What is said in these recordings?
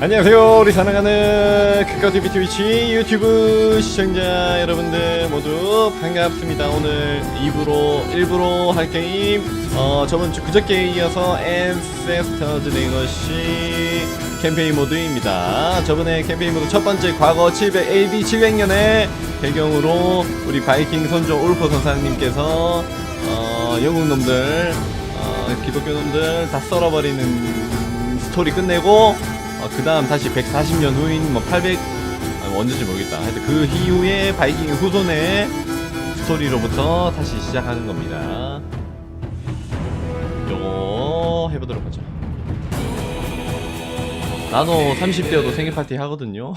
안녕하세요. 우리 사랑하는 크카TV 트위치 유튜브 시청자 여러분들 모두 반갑습니다. 오늘 2부로 1부로 할 게임 어 저번주 그저께에 이어서 앤세스터즈 레거시 캠페인 모드입니다. 저번에 캠페인 모드 첫 번째 과거 700 AD 700년의 배경으로 우리 바이킹 선조 올퍼 선사님께서 어 영국 놈들 어 기독교 놈들 다 썰어버리는 스토리 끝내고 어, 그 다음 다시 140년 후인 뭐 800, 아, 뭐 언제인지 모르겠다. 하여튼 그 이후에 바이킹 후손의 스토리로부터 다시 시작하는 겁니다. 요거 해보도록 하죠. 나도 30대여도 생일 파티 하거든요.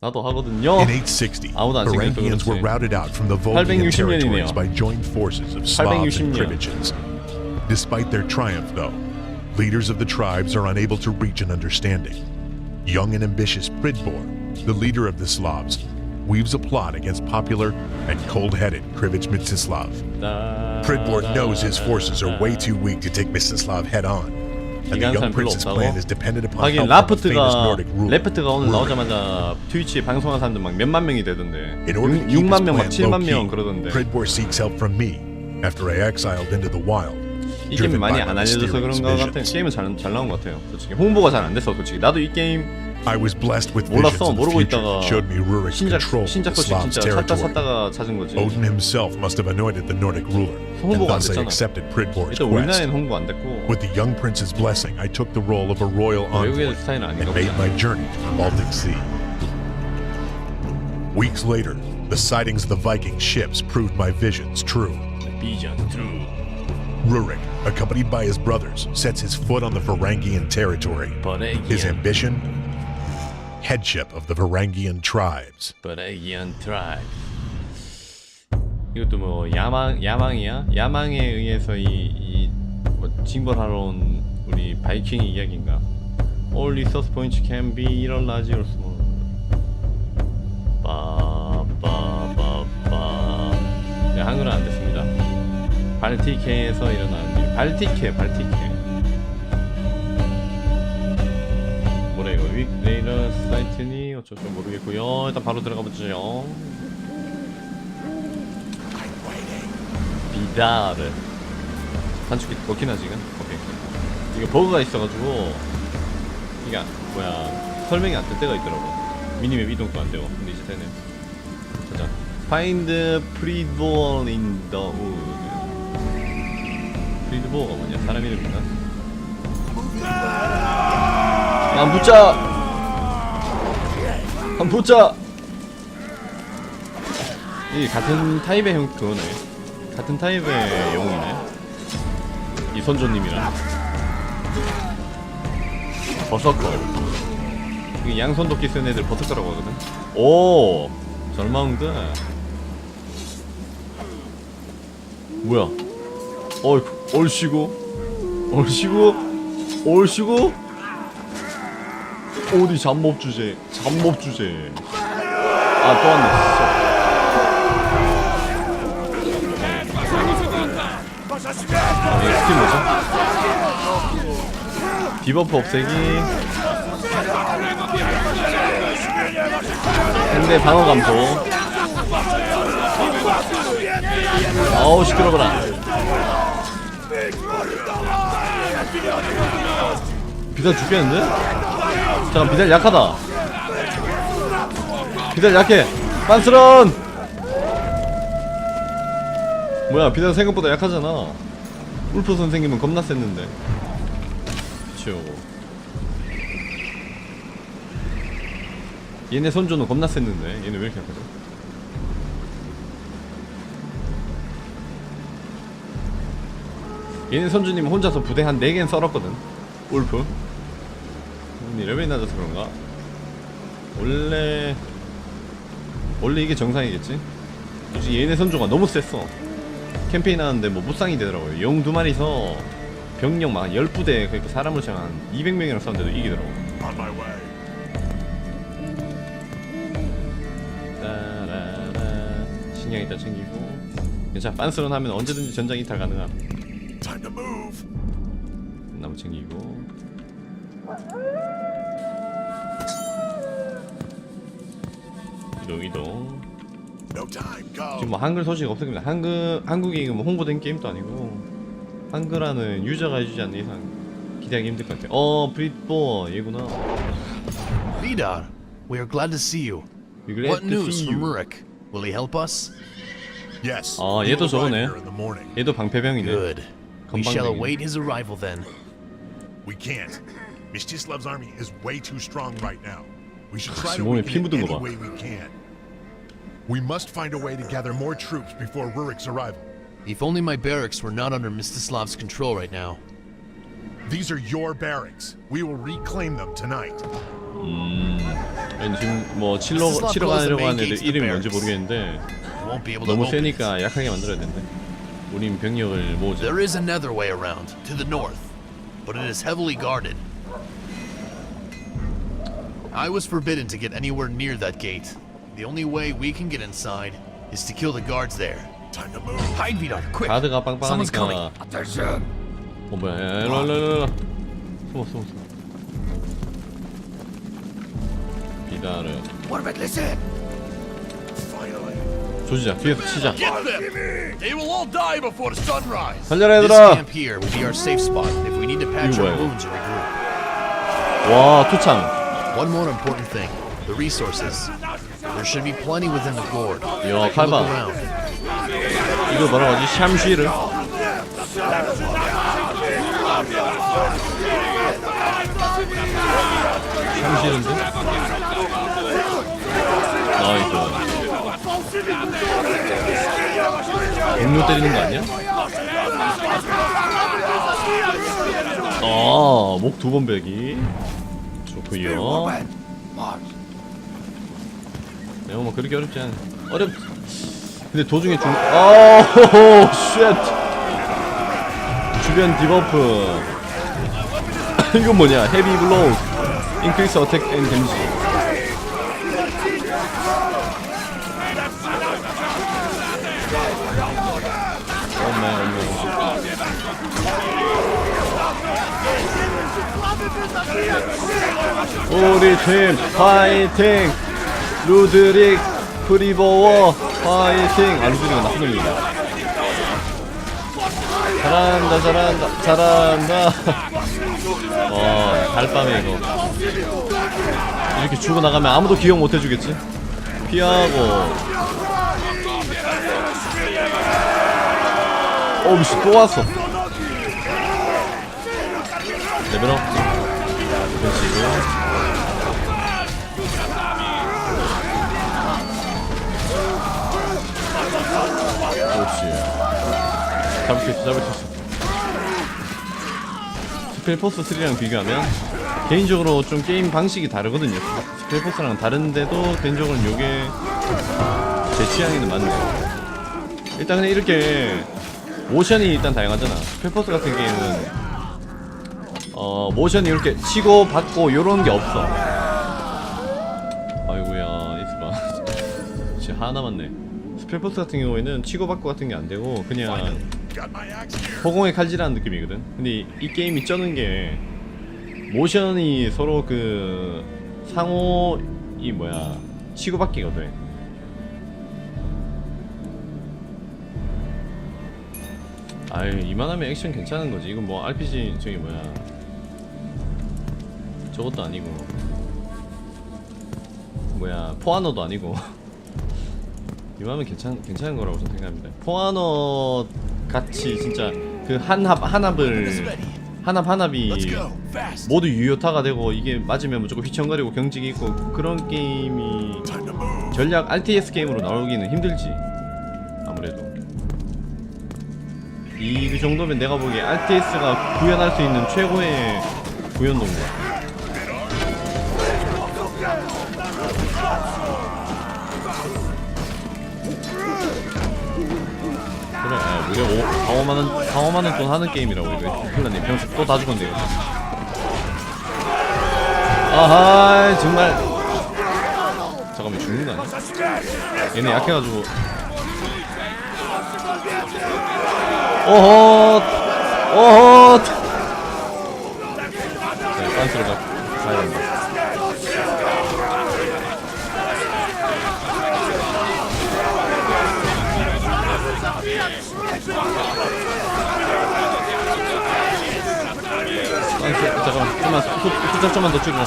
나도 하거든요. In 860, 아무도 안 생겼어, Varangians were 그렇지. routed out from the Volgian 860 년이네요. territories by joint forces of Slavs 860 and 년. Krivichans. Despite their triumph, though, leaders of the tribes are unable to reach an understanding. Young and ambitious Pridbor, the leader of the Slavs, weaves a plot against popular and cold-headed Krivich Mstislav. Pridbor knows his forces are way too weak to take Mstislav head-on, and the 이간 young 사람 별로 prince's 없다고? plan is dependent upon 하긴 help from a famous 라프트가 Nordic ruler. 레프트가 오늘 Rurik. 나오자마자 트위치에 방송한 사람들 막 몇만 명이 되던데 In order to 6, keep 6만 his 명, 막 plan 7만 low-key, 명 그러던데 Pridbor seeks help from me after I exiled into the wild. 이 게임이 driven 많이 by 안 my 알려져서 mysterious 그런 거 같아 visions. 게임은 잘, 잘 나온 것 같아요 솔직히 홍보가 잘 안 돼서 솔직히 나도 이 게임 I was blessed with visions 몰랐어 of the 모르고 future 있다가 that showed me Rurik's 신작, control of 신작 the 소식 Slavs' 진짜 찾다 territory. 찾다가 찾은 거지 Odin himself must have anointed the Nordic ruler, and 홍보가 안 thus I 됐잖아. accepted Pridbor's 일단 quest. 우리나라에는 홍보 안 됐고 With the young prince's blessing, I took the role of a royal 외국의 envoy 스타일은 아닌가 and 보지 made my journey to the Baltic Sea. Weeks later, the sightings of the Viking ships proved my visions true. 비전 트루 Rurik, accompanied by his brothers, sets his foot on the Varangian territory. His ambition? Headship of the Varangian tribes. 버레기안 트라이브 이것도 뭐 야망 야망이야 야망에 의해서 이이뭐 징벌하러 온 우리 바이킹 이야기인가 All resource points can be 이런 large or small 빠빠빠빠 네, 한글은 안 됐습니다 발티케에서 일어나는 일. 발티케 발티케. 뭐래 이거? 윅 레이더 사이트니? 어쩔 줄 모르겠고요. 일단 바로 들어가 보죠. 비다르. 단축키 먹히나 지금? 오케이. 이거 버그가 있어가지고 이게 안- 뭐야 설명이 안 될 때가 있더라고. 미니맵 이동도 안 되고 근데 이제 되네 자자 Find Pridball in the wood 프리드보어가 뭐냐 사람 이름인가? 안 붙자! 안 붙자! 이 같은 타입의 형 그거네. 같은 타입의 영웅이네. 이 선조님이랑. 버서커. 이 양손 도끼 쓰는 애들 버서커라고 하거든. 오! 절망들. 뭐야? 어이, 얼씨구? 얼씨구? 얼씨구? 어디 잠복 주제? 잠복 주제. 아, 또 왔네. 스킬 뭐죠? 디버프 없애기. 상대 방어 감소. 아우, 시끄러워라. 비달 죽겠는데? 잠깐 비달 약하다. 비달 약해. 빤스런! 뭐야 비달 생각보다 약하잖아. 울프 선생님은 겁나 셌는데. 치우고 얘네 선조는 겁나 셌는데. 얘네 왜 이렇게 약하죠? 얘네 선주님 혼자서 부대 한 4개는 썰었거든 울프 음, 레벨이 낮아서 그런가? 원래 원래 이게 정상이겠지? 솔직히 얘네 선조가 너무 셌어 캠페인 하는데 뭐 무쌍이 되더라고요 영 두 마리서 병력 막 10부대 그러니까 사람을 치면 한 200명이랑 싸웠는데도 이기더라고. 따라라 식량 일단 챙기고 괜찮아 빤스런 하면 언제든지 전장 이탈 가능함. 나무 챙기고 이동 이동. 지금 뭐 한글 소식 없습니다 한글 한국이 뭐 홍보된 게임도 아니고 한글화는 유저가 해주지 않는 이상 기대하기 힘들 것 같아요 어 브릿보 얘구나 Vidar, we are glad to see you. What news from. Rurik? Will he help us? Yes. 아, 얘도 저거네. 얘도 방패병이네 Good. We shall 건방지게. await his arrival then. We can't. Mstislav's army is way too strong right now. We should try to 몸에 weaken 피 it 묻은 any 거 봐. way we can. We must find a way to gather more troops before Rurik's arrival. If only my barracks were not under Mstislav's control right now. These are your barracks. We will reclaim them tonight. 아니, 지금 뭐 치러 치러 가려고 하는 애들 이름이 뭔지 모르겠는데 We won't be able to 너무 open it. 세니까 약하게 만들어야 된대 우린 병력을 모으자 There is another way around, to the north, but it is heavily guarded. I was forbidden to get anywhere near that gate. The only way we can get inside is to kill the guards there. Time to move. Hide, Vidar, quick! 가드가 Someone's coming. 빵빵하니까 어 뭐야 야, 일로 일로 일로 일로 숨어 숨어 숨어 비다르 What about listen? Finally. 조지자 뒤에서 치자 Get them! They will all die before sunrise. 달려라 This 얘들아 camp here will be our safe spot if we need to patch 이거 our 뭐야, 이거? wounds or regroup. 와 투창 One more important thing: the resources. There should be plenty within the gourd. 야 I can look 칼바 around. 이거 뭐라고 하지 샴시르 샴시르인데 나이스 동료 때리는 거 아니야? 아 목 두 번 베기. 좋구요. 네, 뭐 그렇게 어렵지 않아 어렵 근데 도중에 중 아우 쉣. 주변 디버프. 이건 뭐냐? 헤비 블로우. 인크리스 어택 앤 데미지 우리 팀 파이팅! 루드릭 프리버워 파이팅! 아 루드릭은 나쁜 놈이다. 잘한다 잘한다 잘한다. 어 달밤에 이거. 이렇게 죽어 나가면 아무도 기억 못 해주겠지? 피하고. 어 미씨 또 왔어. 레벨업 그렇지. 그렇지 잡을 수 있어. 잡을 수 있어 스펠포스 3랑 비교하면 개인적으로 좀 게임 방식이 다르거든요. 스펠포스랑 다른데도 개인적으로는 요게 제 취향에는 맞네요. 일단 그냥 이렇게 모션이 일단 다양하잖아. 스펠포스 같은 게임은 어 모션이 이렇게 치고 받고 요런 게 없어 아이고야 이스바 진짜 하나 남았네 스펠포스 같은 경우에는 치고 받고 같은 게 안 되고 그냥. 허공에 칼질하는 느낌이거든. 근데 이, 이 게임이 쩌는 게 모션이 서로 그 상호 이 뭐야 치고받기가 돼. 아유 이만하면 액션 괜찮은 거지. 이건 뭐 RPG 저기 뭐야 저것도 아니고 뭐야 포아노도 아니고 이만하면 괜찮 괜찮은 거라고 저는 생각합니다. 포아노 같이 진짜 그 한합 한합을 한합 한합이. 모두 유효타가 되고 이게 맞으면 무조건 휘청거리고 경직이 있고 그런 게임이. 전략 RTS 게임으로 나오기는 힘들지 아무래도 이그 정도면 내가 보기에 RTS가 구현할 수 있는 최고의 구현도인 그래 아, 무려 5, 4, 5만원 4, 5만원 돈 하는 게임이라고 이거. 큰일 났네. 병식 또 다 죽었네 이거 아하 정말. 잠깐만 죽는 거 아니야? 얘네 약해가지고. 어허 어허 네, 빤스로 가 가야 된다 잠깐만 좀만 수- 숫자 좀만 더 줄여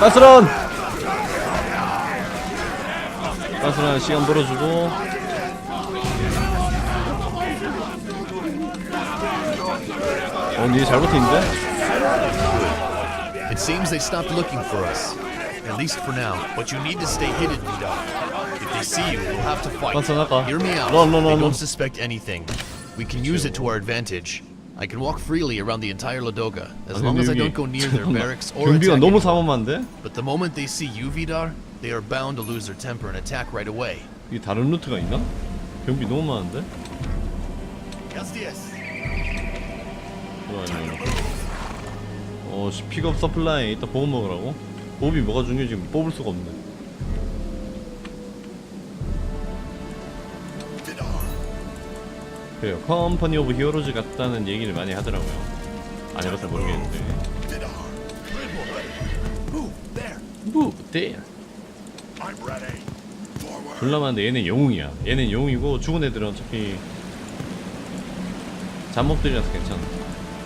가스런 가스런 시간 벌어주고 어 니네 잘 버티는데? It seems they stopped looking for us. At least for now. But you need to stay hidden, Vidar. If they see you, we'll have to fight. That's enough, Hear me out. No, no, no, they no. don't suspect anything. We can use it to our advantage. I can walk freely around the entire Ladoga, as long as I don't go near their barracks or attack 너무. 삼엄한데? But the moment they see you, Vidar, they are bound to lose their temper and attack right away. 이게 다른 루트가 있나? 경비 너무 많은데? 어 씨, 픽업 서플라이 이따 보험 먹으라고? 보험이 뭐가 중요해 지금 뽑을 수가 없네 그래요. 컴퍼니 오브 히어로즈 같다는 얘기를 많이 하더라고요. 안 해봐서 모르겠는데. 뭐 어때? 졸라 많은데 얘는 영웅이야. 얘는 영웅이고 죽은 애들은 어차피 잡목들이라서 괜찮아.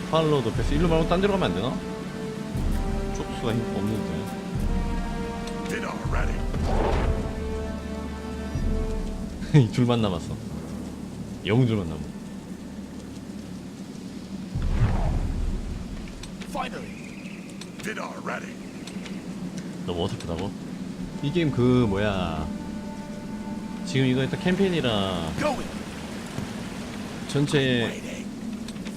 팔로도 패스. 일로 말고 딴 데로 가면 안 되나? 쪽수가 힘 없는데. 이 둘만 남았어 영웅들만 남아 Finally. 너무 어설프다고? 이 게임 그 뭐야. 지금 이거 일단 캠페인이라. 전체.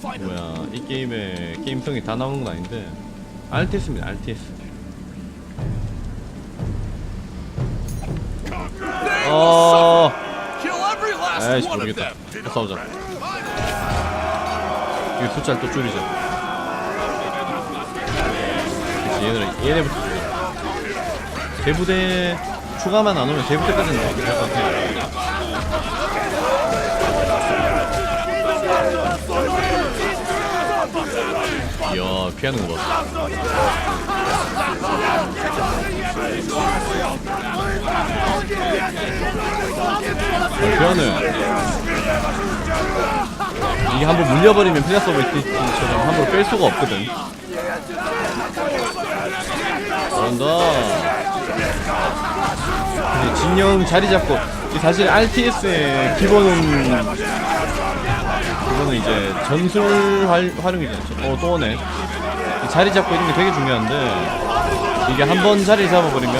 뭐야 이 게임의 게임성이 다 나오는 건 아닌데. RTS입니다 RTS 어. 에이씨 모르겠다 싸우자. 이거 숫자를 또 줄이자. 그치 얘네들 얘네부터 줄여 대부대 추가만 안 오면 대부대까지는 나와도 될것 같아 이야 피하는 거 봐. 잘 피하네. 이게 한 번 물려버리면 플레스 오브 이티처럼 함부로 뺄 수가 없거든. 잘한다. 근데 진영 자리 잡고 이 사실 RTS의 기본은 이 거는 이제 전술 활, 활용이잖아. 어, 또 오네. 이 자리 잡고 있는 게 되게 중요한데, 이게 한 번 자리 잡아버리면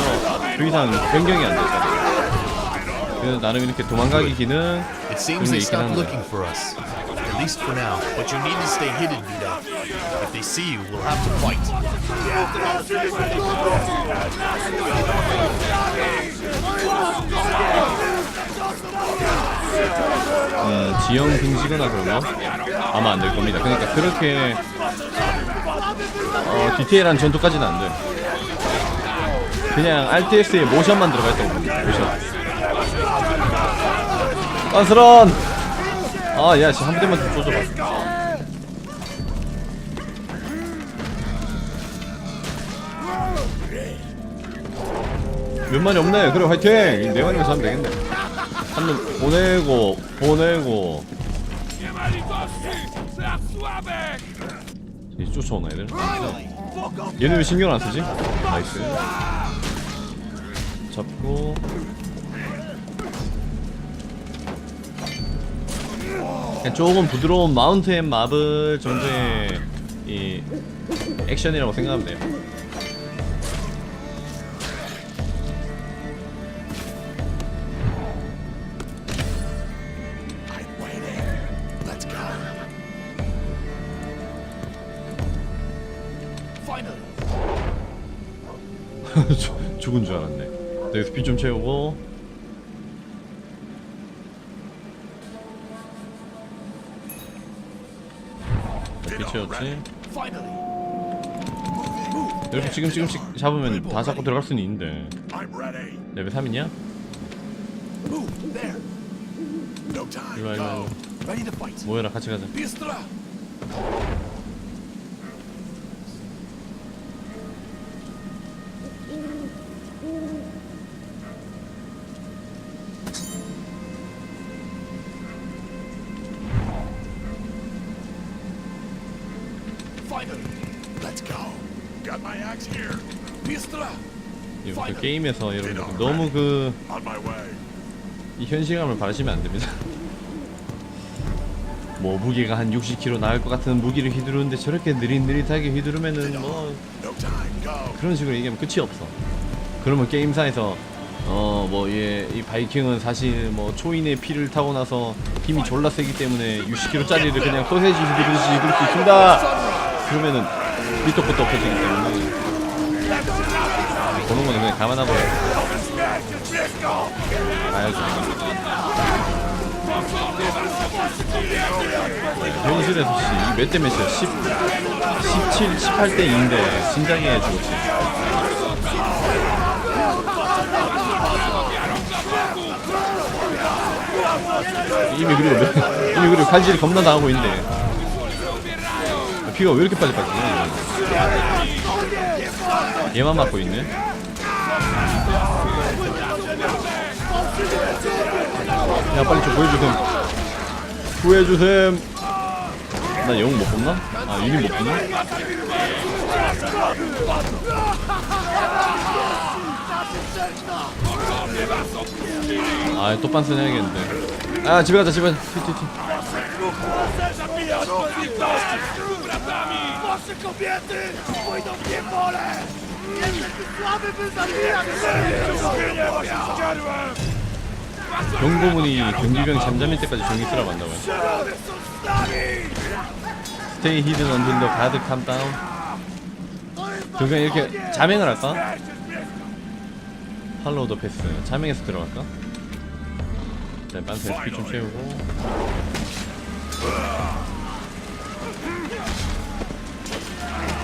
그 이상 변경이 안 돼, 자리. 그래서 나름 이렇게 도망가기 기능, It seems 그런 게 they 있긴 stopped 한데. looking for us. At least for now. But you need to stay hidden, Vida. If they see you, we'll have to fight. 음, 지형 등지거나 그러면 아마 안 될 겁니다. 그러니까 그렇게 어, 디테일한 전투까지는 안 돼. 그냥 RTS에 모션만 들어가 있다고 봅니다. 모션. 안스런! 아, 야, 씨, 한 대만 좀 쏘줘봐. 몇 마리 없네. 그래, 화이팅! 네 마리만 잡으면 되겠네. 한 놈 보내고, 보내고. 이제 쫓아오나, 애들? 얘는 왜 신경 안 쓰지? 나이스. 잡고. 조금 부드러운 마운트 앤 마블 정도의 이 액션이라고 생각하면 돼요. 죽- 죽은 줄 알았네. 네, 여기서 피 좀 채우고. 네, 피 채웠지. 이렇게 지금 지금씩 잡으면 다 잡고 들어갈 수는 있는데. 레벨 3이냐? Ooh, there. No time. 일로 와, 일로. 모여라 같이 가자. 그 게임에서 여러분들 너무 그 이. 현실감을 바라시면 안 됩니다. 뭐 무게가 한 60kg 나갈 것 같은 무기를 휘두르는데 저렇게 느릿느릿하게 휘두르면은 뭐. 그런 식으로 얘기하면 끝이 없어. 그러면 게임사에서 어 뭐얘이 바이킹은 사실 뭐 초인의 피를 타고 나서 힘이 졸라 세기 때문에 60kg짜리를 그냥 소세지 휘두르듯이 휘두를 수 있습니다. 그러면은 밑도 끝도 없어지기 때문에 그런 거는 그냥 감안하고 가야죠. 현실에서 씨, 이몇 대 몇이야? 10, 17, 18대 2인데 진작에 죽었지. 이미 그리고 몇- 이미 그리고 칼질이 겁나 당하고 있는데 피가 왜 이렇게 빨리 빠지냐. 얘만 맞고 있네 야 빨리 좀 구해주셈 구해주셈 나 영웅 못 뽑나? 아 유닛 못 뽑나? 아, 또 빤스 해야겠는데. 아, 집에 가자, 집에 가자. 튀, 튀, 튀. Wasze kobiety pójdą w niewolę! Jesteśmy słaby, by zabijać 경고문이 경비병 잠잠일 때까지 종이 until the guard come down. 그럼 그냥 이렇게 자맹을 할까? 팔로우 더 패스. 자맹에서 들어갈까? 일단 빤스 SP 좀 채우고.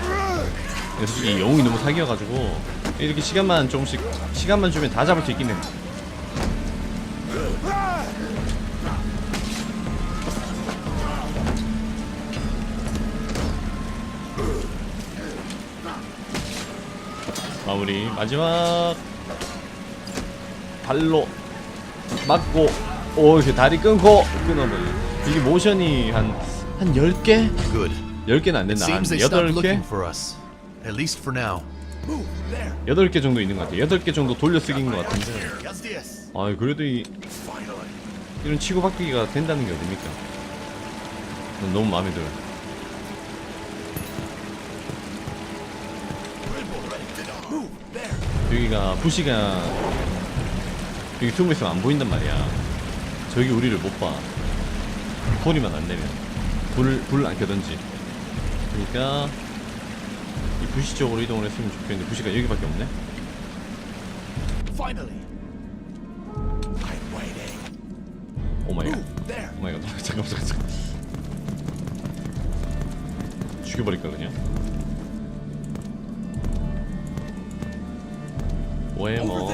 근데 솔직히 영웅이 너무 사기여가지고 이렇게 시간만 조금씩 시간만 주면 다 잡을 수 있긴 해. 마무리 마지막 발로 맞고 오 이렇게 다리 끊고 끊어버려 이게 모션이 한 한 10개? Good. 10개는 안 It 된다 한 seems they stopped 8개? At least for now. 8개 정도 있는 것 같아요. 8개 정도 돌려쓰기인 것 같은데? 아 그래도 이 이런 치고받기가 된다는 게 어딥니까? 난 너무 마음에 들어요. 여기가 부시가 여기 숨어 있으면 안 보인단 말이야. 저기 우리를 못 봐. 소리만 안 내면. 불을 불을 안 켜든지. 그러니까 이 부시 쪽으로 이동을 했으면 좋겠는데 부시가 여기밖에 없네. Finally. I'm waiting. 오 마이갓. There. 오 마이 갓. 잠깐만 잠깐만 잠깐만. 죽여버릴까 그냥? 오해머.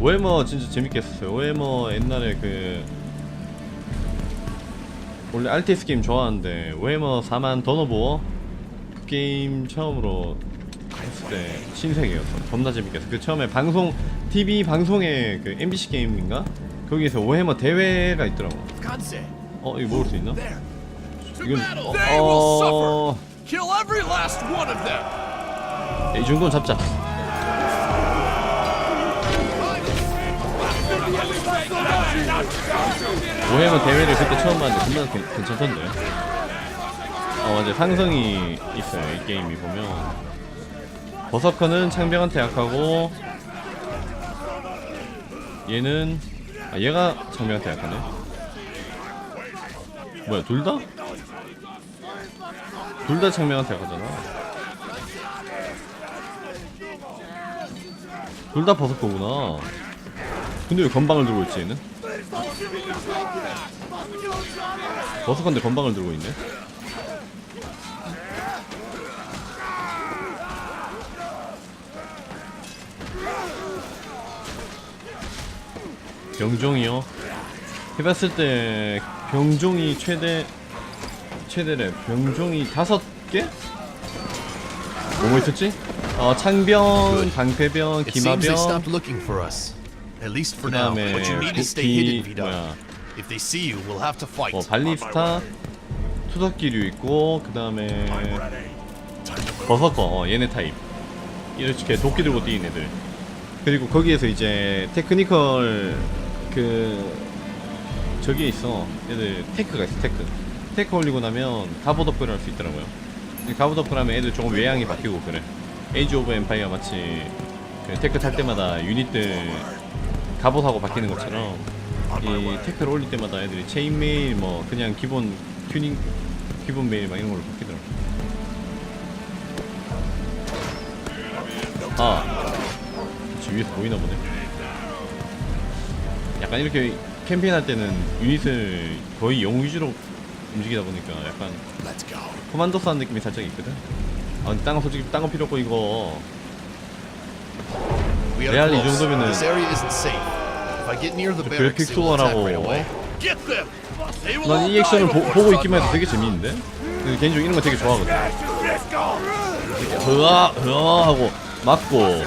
오해머 진짜 재밌게 했었어요. 오해머 옛날에 그 원래 RTS 게임 좋아하는데 오해머 4만 더너보어. 그 게임 처음으로 했을 때 신세계였어. 겁나 재밌게 했어. 그 처음에 방송 TV 방송에 그 MBC 게임인가? 거기에서 오해머 대회가 있더라고. 어 이거 먹을 수 있나? 이건 어. 야, 이 정도는 잡자. 오해머 대회를 그때 처음 봤는데 괜- 괜찮던데 어 맞아 상성이 있어요 이 게임이 보면. 버서커는 창병한테 약하고 얘는 아 얘가 창병한테 약하네? 뭐야 둘 다? 둘 다 창병한테 약하잖아. 둘 다 버섯거구나. 근데 왜 건방을 들고 있지 얘는? 버섯건데 건방을 들고 있네 병종이요? 해봤을 때 병종이 최대 최대래 병종이 다섯 개? 뭐뭐 있었지? 어 창병, 방패병, 기마병. 그 다음에 to stay 국기. 뭐야. 어 발리스타, 투석기류 있고 그 다음에 버서커 어, 얘네 타입 이렇게 도끼 들고 뛰는 애들 그리고 거기에서 이제 테크니컬 그 저기에 있어. 애들 테크가 있어 테크. 테크 올리고 나면 갑옷업그를 할수 있더라고요. 갑옷업그를 하면 애들 조금 외향이 바뀌고 그래. 에이지 오브 엠파이어 마치 그 테크 탈 때마다 유닛들 갑옷하고 바뀌는 것처럼 이 테크를 올릴 때마다 애들이 체인메일 뭐 그냥 기본 튜닝 기본 메일 막 이런 걸로 바뀌더라고. 아. 지금 위에서 보이나 보네 약간 이렇게 캠페인 할 때는 유닛을 거의 영 위주로 움직이다 보니까 약간 코만도스 하는 느낌이 살짝 있거든? 아 근데 딴거 솔직히 딴 거 필요 없고 이거. 레알 이. 정도면은 그래픽 소원하고. 난 이 액션을 보, 보고 있기만 해도. 되게 재밌는데? 근데 개인적으로 이런 거 되게 좋아하거든. 흐아 흐아 하고 맞고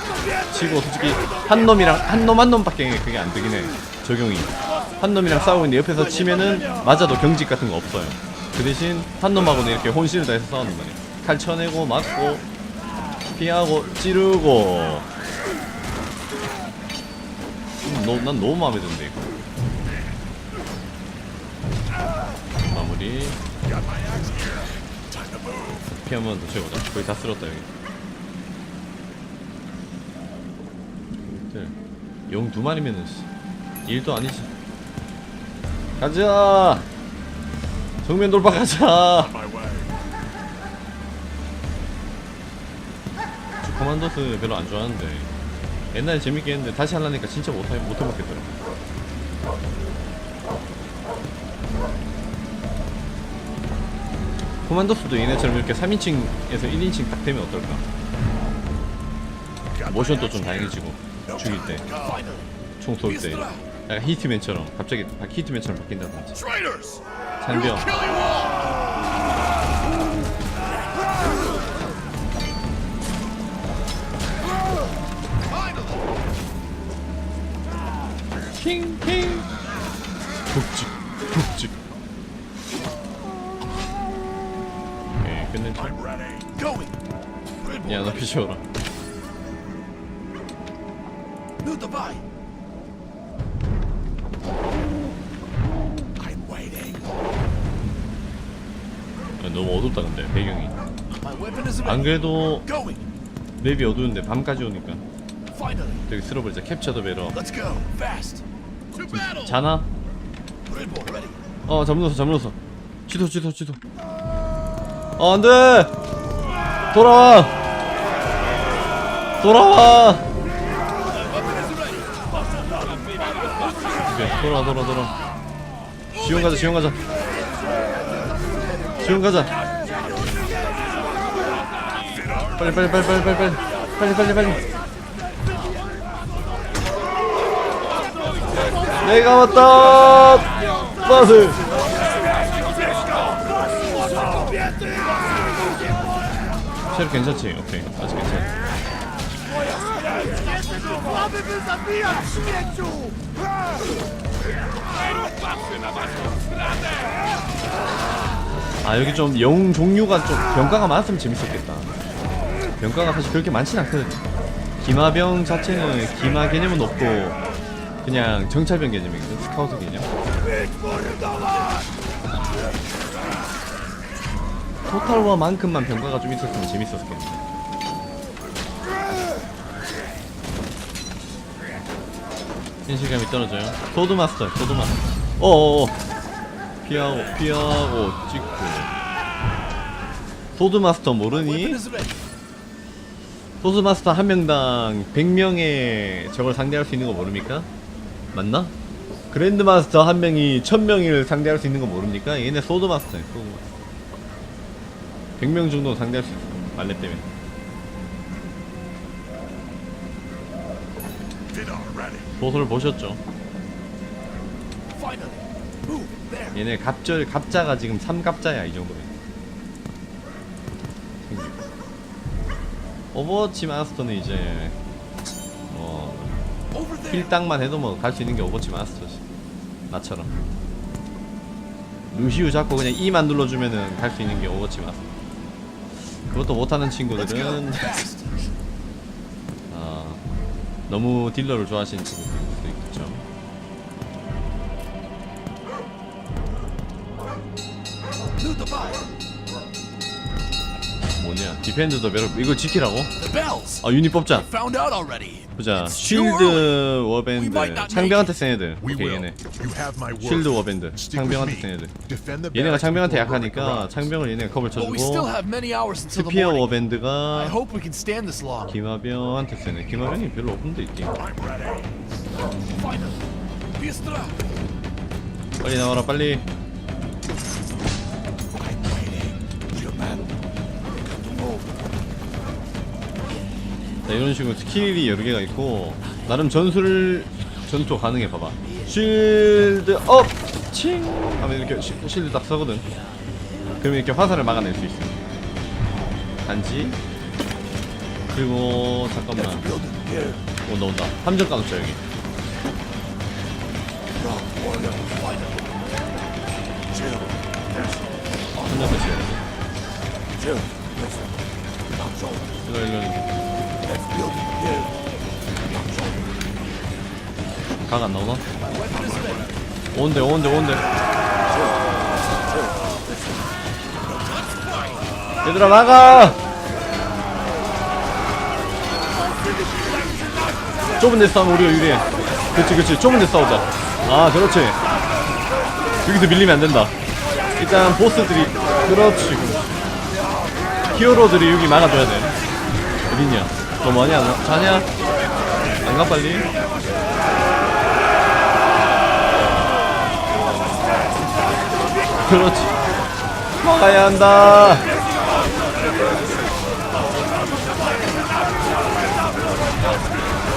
치고 솔직히 한 놈이랑 한 놈 한 놈밖에 그게 안 되긴 해 적용이. 한 놈이랑 싸우고 있는데 옆에서 치면은 맞아도 경직 같은 거 없어요. 그 대신 한 놈하고는 이렇게 혼신을 다해서 싸우는 거네 칼 쳐내고 맞고 피하고 찌르고. 음, 너, 난 너무 마음에 드는데 이거. 마무리. 피 한번 더 채우자. 거의 다 쓸었다 여기. 용 두 마리면은 씨, 일도 아니지. 가자. 정면 돌파 가자. 저 커만도스 별로 안 좋아하는데. 옛날에 재밌게 했는데 다시 하려니까 진짜 못해, 못해먹겠더라. 코만도스도 얘네처럼 이렇게 3인칭에서 1인칭 딱 되면 어떨까? 모션도 좀 다양해지고 죽일 때. 총 쏠 때 약간 히트맨처럼 갑자기 바- 히트맨처럼 바뀐다든지 Traitors! 잔병 Kill you all! 킹킹 북직 북직 오케이! Red 야너 피치워라 New Dubai! 배경이. 안. 그래도! 맵이 어두운데 밤까지 오니까! 되게 쓸어버리자. 캡처 더 베러! 자나? 어 잠들었어 잠들었어. 취소 취소 취소 어 안돼! 돌아와! 돌아와! 오케이 돌아와 돌아와 돌아와. 지원 가자 지원 가자. 지원 가자 빨리 빨리 빨리 빨리 빨리 빨리. 빨리 빨리 빨리. 내가 왔다 버스 셰프 괜찮지? 오케이. 아직 괜찮아! 아 여기 좀 영웅 종류가 좀 병가가 많았으면 재밌었겠다 병가가 사실 그렇게 많진 않거든 기마병 자체는 기마 개념은 없고 그냥 정찰병 개념이거든 스카우트 개념. 토탈워만큼만 병가가 좀 있었으면 재밌었겠네 현실감이 떨어져요. 소드마스터 소드마스터. 어어어. 피하고 피하고 찍고. 소드마스터 모르니? 소드마스터 한 명당 100명의 적을 상대할 수 있는 거 모릅니까? 맞나? 그랜드마스터 한 명이 1000명을 상대할 수 있는 거 모릅니까? 얘네 소드마스터야 소드마스터 100명 정도 상대할 수 있어 말레 때문에 소설 보셨죠? 얘네 갑절 갑자가 지금 3갑자야 이 정도면 오버워치 마스터는 이제 어! 필당만 해도 뭐 갈 수 있는 게 오버워치 마스터지 나처럼 루시우 잡고 그냥 E만 눌러주면은 갈 수 있는 게 오버워치 마스터 그것도 못하는 친구들은 아, 너무 딜러를 좋아하시는 친구들도 있겠죠. Loot the fire. 뭐냐? 디펜드 더 베러 이거 지키라고? 아 유닛 뽑자. 보자. 쉴드 워밴드 창병한테 센 애들. 오케이. 얘네. 쉴드 워밴드 창병한테. 센 애들. 얘네가 창병한테 약하니까. 창병을 얘네가 컵을 쳐주고 스피어 워밴드가. 김하병한테 세네. 김하병이 별로 없는데. Fiestra. 빨리 나와라 빨리. 자, 이런 식으로 스킬이 여러 개가 있고 나름 전술 전투 가능해 봐봐. 쉴드 업! 칭! 하면 이렇게 시- 쉴드 딱 서거든. 그러면 이렇게 화살을 막아낼 수 있어. 단지 그리고 잠깐만. 온다 온다. 함정 까놓자 여기. 함정 까놓자. 일로 일로. 각 안 나오나? 온대 온대 온대. 얘들아 나가! 좁은 데서 싸우면 우리가 유리해. 그치 그치. 좁은 데서 싸우자. 아 그렇지. 여기서 밀리면 안 된다. 일단 보스들이 그렇지. 히어로들이 여기 막아줘야 돼. 어딨냐 너 뭐하냐 너 자냐? 안 가 빨리? 그렇지. 막아야 한다.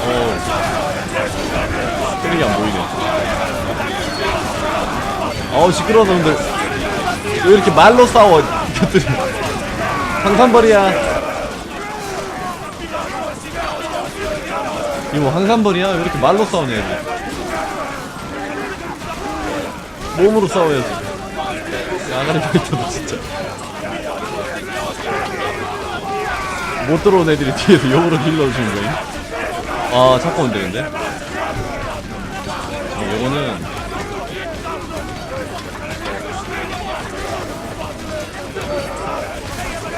어 때리기 안 보이네. 어우 시끄러워 놈들 왜 이렇게 말로 싸워 이것들이? 황산벌이야 이거 뭐 황산벌이야? 왜 이렇게 말로 싸우냐 얘들? 몸으로 싸워야지. 야가리 파이터도 진짜. 못 들어온 애들이 뒤에서 역으로 힐러주는 거임? 아 잠깐 오면 되는데? 어, 요거는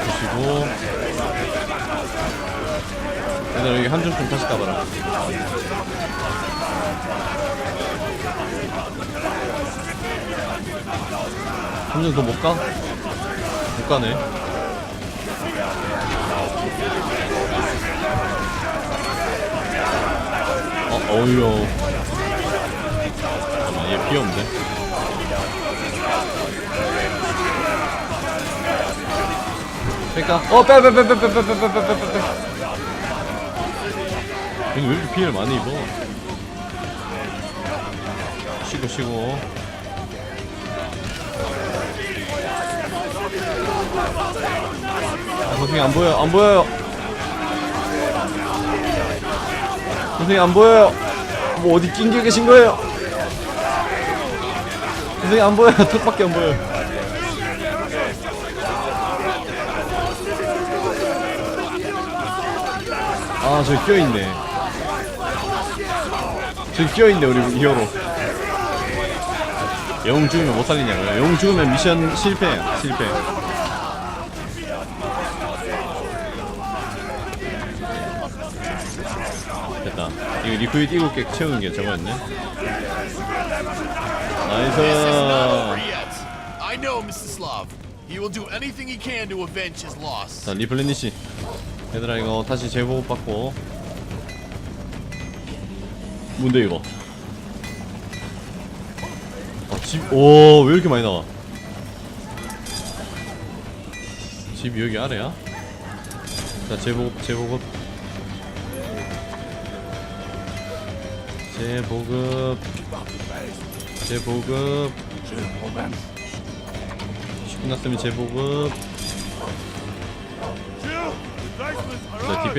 보시고 얘들 여기 함정 좀 다시 까봐라. 함정 더못 가? 못 가네. 어, 어우요 잠깐만 얘 피없는데? 그니까 어 빼 빼 빼 빼 빼 빼 빼 빼 빼빼빼 얘는 왜 이렇게 피해를 많이 입어? 쉬고 쉬고. 아, 선생님 안 보여 안 보여요. 선생님 안 보여요. 뭐 어디 낑겨 계신 거예요? 선생님 안 보여요. 턱밖에 안 보여요. 아 저기 껴있네 저기 껴있네 우리 히어로 영웅 죽으면 못 살리냐고요? 영웅 죽으면 미션 실패야 실패. 됐다. 이거 리퀴드 7개 채우는 게 저거였네. 나이스. Yet. I know Mstislav. He will do anything he can to avenge his loss. 자 리플레니시. 얘들아 이거 다시 제보급 받고 뭔데 이거 아, 집, 오, 왜 이렇게 많이 나와? 집이 여기 아래야? 자, 제보급, 제보급. 제보급. 제보급. 끝났으면 제보급. 자, 디펜